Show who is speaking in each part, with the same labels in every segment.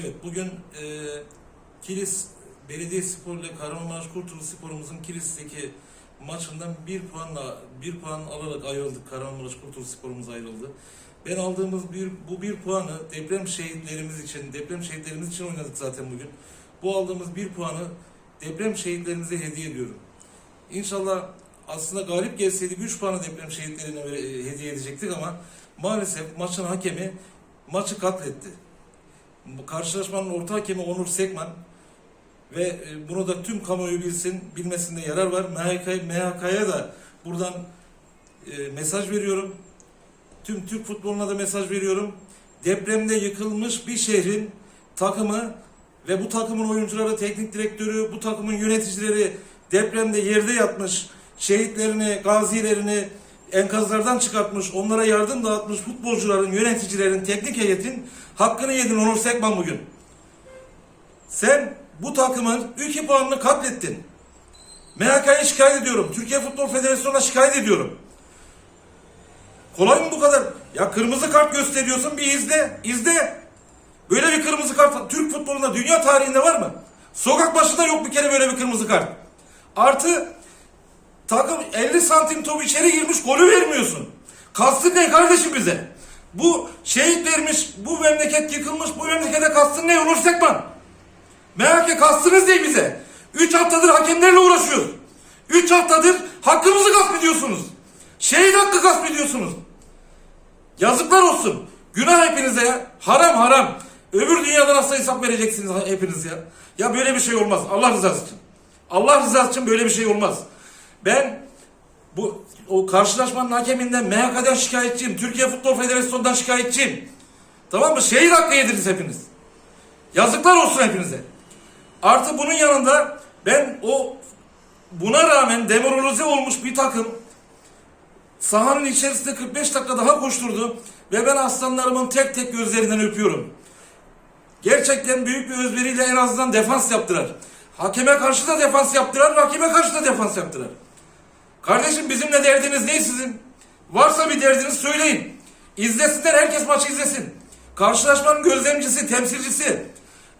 Speaker 1: Evet, bugün e, Kilis Belediyespor ile Kahramanmaraş Kurtuluş Spor'umuzun Kilis'teki maçından bir puanla bir puan alarak ayrıldık. Kahramanmaraş Kurtuluş Spor'umuz ayrıldı. Ben aldığımız bir bu bir puanı deprem şehitlerimiz için, deprem şehitlerimiz için oynadık zaten bugün. Bu aldığımız bir puanı deprem şehitlerimize hediye ediyorum. İnşallah aslında galip gelseydik 3 puanı deprem şehitlerine vere- hediye edecektik ama maalesef maçın hakemi maçı katletti. Karşılaşmanın orta hakemi Onur Sekman ve e, bunu da tüm kamuoyu bilsin, bilmesinde yarar var. MHK, MHK'ya da buradan e, mesaj veriyorum. Tüm Türk futboluna da mesaj veriyorum. Depremde yıkılmış bir şehrin takımı ve bu takımın oyuncuları, teknik direktörü, bu takımın yöneticileri depremde yerde yatmış, şehitlerini, gazilerini enkazlardan çıkartmış, onlara yardım dağıtmış futbolcuların, yöneticilerin, teknik heyetin hakkını yedin Onur Sekman bugün. Sen bu takımın 2 puanını katlettin. MHK'yı şikayet ediyorum. Türkiye Futbol Federasyonu'na şikayet ediyorum. Kolay mı bu kadar? Ya kırmızı kart gösteriyorsun bir izle. izle. Böyle bir kırmızı kart Türk futbolunda dünya tarihinde var mı? Sokak başında yok bir kere böyle bir kırmızı kart. Artı takım 50 santim top içeri girmiş golü vermiyorsun. Kastın ne kardeşim bize? Bu şehit vermiş, bu memleket yıkılmış, bu memlekete kastın ne Onur Sekman? MHK kastınız ne bize? 3 haftadır hakemlerle uğraşıyoruz. 3 haftadır hakkımızı gasp ediyorsunuz. Şehit hakkı gasp ediyorsunuz. Yazıklar olsun. Günah hepinize ya. Haram haram. Öbür dünyada nasıl hesap vereceksiniz hepiniz ya? Ya böyle bir şey olmaz. Allah rızası için. Allah rızası için böyle bir şey olmaz. Ben bu o karşılaşmanın hakeminden MHK'den şikayetçiyim. Türkiye Futbol Federasyonu'ndan şikayetçiyim. Tamam mı? Şehir hakkı yediniz hepiniz. Yazıklar olsun hepinize. Artı bunun yanında ben o buna rağmen demoralize olmuş bir takım sahanın içerisinde 45 dakika daha koşturdu ve ben aslanlarımın tek tek gözlerinden öpüyorum. Gerçekten büyük bir özveriyle en azından defans yaptılar. Hakeme karşı da defans yaptılar, rakibe karşı da defans yaptılar. Kardeşim bizimle derdiniz ne sizin? Varsa bir derdiniz söyleyin. İzlesinler herkes maçı izlesin. Karşılaşmanın gözlemcisi, temsilcisi.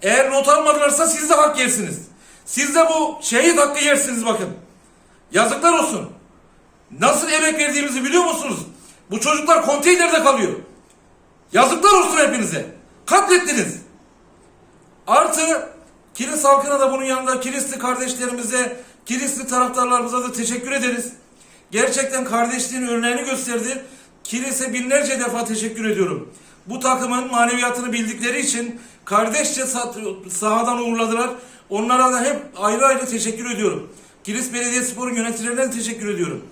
Speaker 1: Eğer not almadılarsa siz de hak yersiniz. Siz de bu şehit hakkı yersiniz bakın. Yazıklar olsun. Nasıl emek verdiğimizi biliyor musunuz? Bu çocuklar konteynerde kalıyor. Yazıklar olsun hepinize. Katlettiniz. Artı Kilis halkına da bunun yanında Kilisli kardeşlerimize, Kilisli taraftarlarımıza da teşekkür ederiz. Gerçekten kardeşliğin örneğini gösterdi. Kilis'e binlerce defa teşekkür ediyorum. Bu takımın maneviyatını bildikleri için kardeşçe sah- sahadan uğurladılar. Onlara da hep ayrı ayrı teşekkür ediyorum. Kilis Belediyespor'un yöneticilerine teşekkür ediyorum.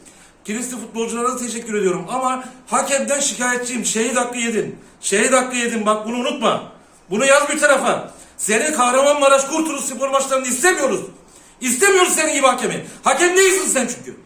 Speaker 1: Kilisli futbolculara da teşekkür ediyorum. Ama hakemden şikayetçiyim. Şehit hakkı yedin. Şehit hakkı yedin. Bak bunu unutma. Bunu yaz bir tarafa. Seni Kahramanmaraş Kurtuluş spor maçlarında istemiyoruz. İstemiyoruz senin gibi hakemi. Hakem değilsin sen çünkü.